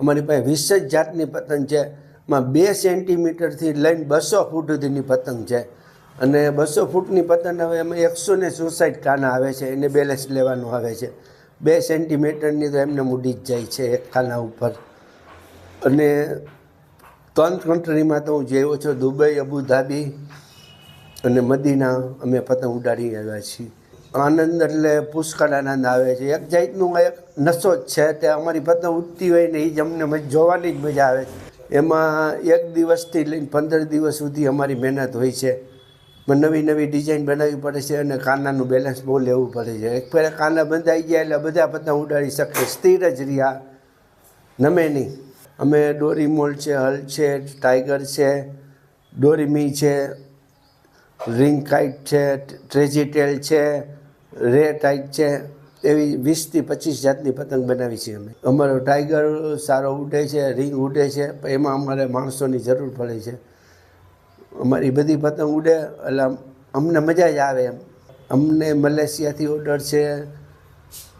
અમારી પાસે વીસ જ જાતની પતંગ છે. એમાં બે સેન્ટીમીટરથી લઈને બસો ફૂટ સુધીની પતંગ છે. અને બસો ફૂટની પતંગ હવે એમાં એકસો ને ચોસાઠ કાના આવે છે. એને બેલેન્સ લેવાનું આવે છે. બે સેન્ટીમીટરની તો એમને મૂડી જ જાય છે એક કાના ઉપર. અને ત્રણ કન્ટ્રીમાં તો હું જેવો છું, દુબઈ, અબુધાબી અને મદીના અમે પતંગ ઉડાડી આવ્યા છીએ. આનંદ એટલે પુષ્કળ આનંદ આવે છે. એક જાતનું એક નશો જ છે તે અમારી પતંગ ઉડતી હોય ને એ જ અમને જોવાની જ મજા આવે છે. એમાં એક દિવસથી લઈને પંદર દિવસ સુધી અમારી મહેનત હોય છે. નવી નવી ડિઝાઇન બનાવવી પડે છે અને કાનાનું બેલેન્સ બહુ લેવું પડે છે. એક ફેરે કાના બંધાઈ ગયા એટલે બધા પતંગ ઉડાડી શકે. સ્થિર જ રહ્યા. નમે નહીં. અમે ડોરીમોલ છે, હલ છે, ટાઈગર છે ડોરીમી છે રિંગ કાઇટ છે ટ્રેજીટેલ છે રે ટાઇટ છે, એવી વીસથી પચીસ જાતની પતંગ બનાવી છે અમે. અમારો ટાઈગર સારો ઉડે છે રિંગ ઉડે છે એમાં અમારે માણસોની જરૂર પડે છે. અમારી બધી પતંગ ઉડે, એટલે અમને મજા જ આવે એમ. અમને મલેશિયાથી ઓર્ડર છે,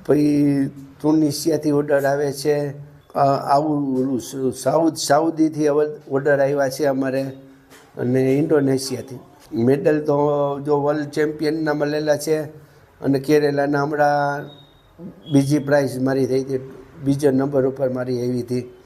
પછી ટુનિશિયાથી ઓર્ડર આવે છે. આવું સાઉથ, સાઉદીથી ઓર્ડર આવ્યા છે અમારે અને ઇન્ડોનેશિયાથી. મેડલ તો જો વર્લ્ડ ચેમ્પિયનના મળેલા છે અને કેરેલાના હમણાં બીજી પ્રાઇઝ મારી થઈ હતી. બીજો નંબર ઉપર મારી આવી હતી.